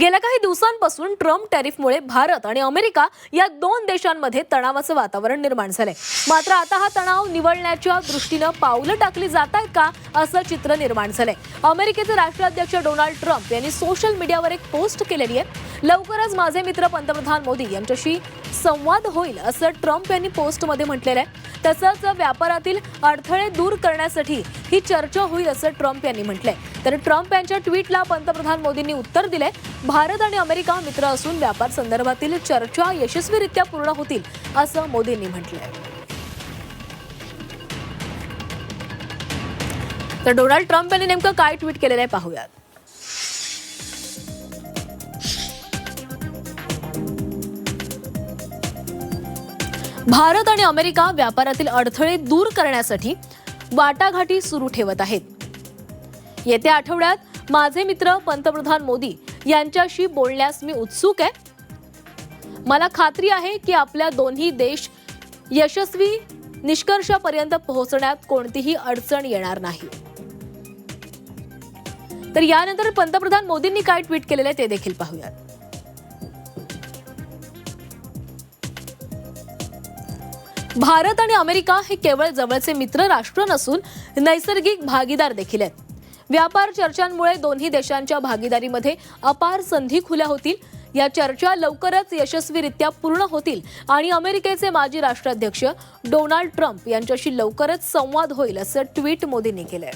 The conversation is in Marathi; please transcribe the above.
गेल्या काही दिवसांपासून ट्रम्प टॅरिफमुळे भारत आणि अमेरिका या दोन देशांमध्ये तणावाचं वातावरण निर्माण झालंय. मात्र आता हा तणाव निवडण्याच्या दृष्टीनं पावलं टाकली जात आहेत का असं चित्र निर्माण झालंय. अमेरिकेचे राष्ट्राध्यक्ष डोनाल्ड ट्रम्प यांनी सोशल मीडियावर एक पोस्ट केलेली आहे. लवकरच माझे मित्र पंतप्रधान मोदी यांच्याशी संवाद होईल असं ट्रम्प यांनी पोस्टमध्ये म्हटलेलं आहे. तसंच व्यापारातील अडथळे दूर करण्यासाठी ही चर्चा होईल असं ट्रम्प यांनी म्हटलंय. तर ट्रम्प यांच्या ट्विटला पंतप्रधान मोदींनी उत्तर दिलंय. भारत आणि अमेरिका मित्र असून व्यापार संदर्भातील चर्चा यशस्वीरित्या पूर्ण होतील असं मोदींनी म्हटलंय. तर डोनाल्ड ट्रम्प यांनी नेमकं काय ट्विट केलेलं आहे पाहूयात. भारत आणि अमेरिका व्यापारातील अडथळे दूर करण्यासाठी वाटाघाटी सुरू ठेवत आहेत. येत्या आठवड्यात माझे मित्र पंतप्रधान मोदी यांच्याशी बोलण्यास मी उत्सुक आहे. मला खात्री आहे की आपल्या दोन्ही देश यशस्वी निष्कर्षापर्यंत पोहोचण्यात कोणतीही अडचण येणार नाही. तर यानंतर पंतप्रधान मोदींनी काय ट्विट केलेलं आहे ते देखील पाहूयात. भारत आणि अमेरिका हे केवळ जवळचे मित्र राष्ट्र नसून नैसर्गिक भागीदार देखील आहेत. व्यापार चर्चांमुळे दोन्ही देशांच्या भागीदारीमध्ये अपार संधी खुल्या होतील. या चर्चा लवकरच यशस्वीरित्या पूर्ण होतील आणि अमेरिकेचे माजी राष्ट्राध्यक्ष डोनाल्ड ट्रम्प यांच्याशी लवकरच संवाद होईल असं ट्विट मोदींनी केलंय.